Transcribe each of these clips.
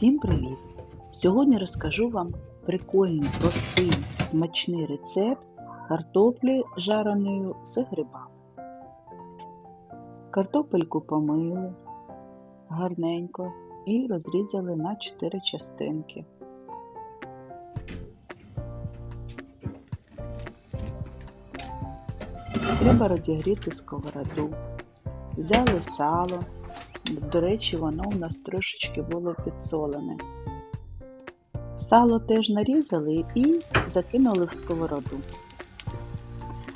Всім привіт! Сьогодні розкажу вам прикольний, простий, смачний рецепт картоплі жареною з грибами. Картопельку помили гарненько і розрізали на 4 частинки. Треба розігріти сковороду. Взяли сало. До речі, воно у нас трошечки було підсолене. Сало теж нарізали і закинули в сковороду.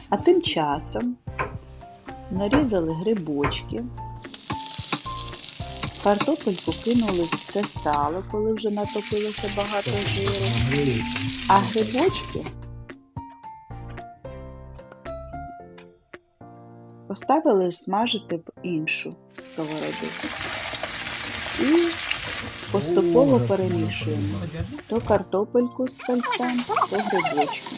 А тим часом нарізали грибочки, картопельку кинули в це сало, коли вже натопилося багато жиру, а грибочки поставили смажити в іншу сковороду. І поступово перемішуємо то картопельку з сальцем, то грибочки.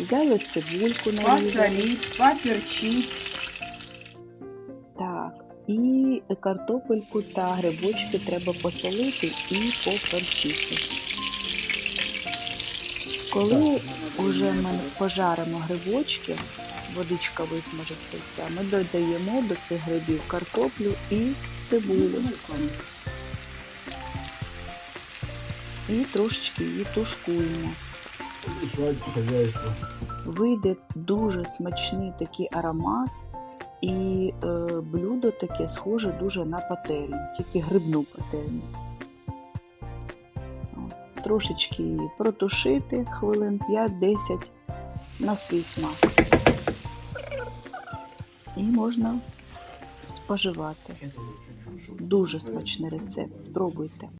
Взяли цибульку нарізали. Поперчить. Так. І картопельку та грибочки треба посолити і поперчити. Коли вже ми пожаримо грибочки, водичка висмажиться вся, ми додаємо до цих грибів картоплю і цибулю. І трошечки її тушкуємо. Вийде дуже смачний такий аромат, і е, блюдо таке схоже дуже на пательню, тільки грибну пательню. Трошечки її протушити хвилин 5-10 на свій смак. І можна споживати. Дуже смачний рецепт. Спробуйте.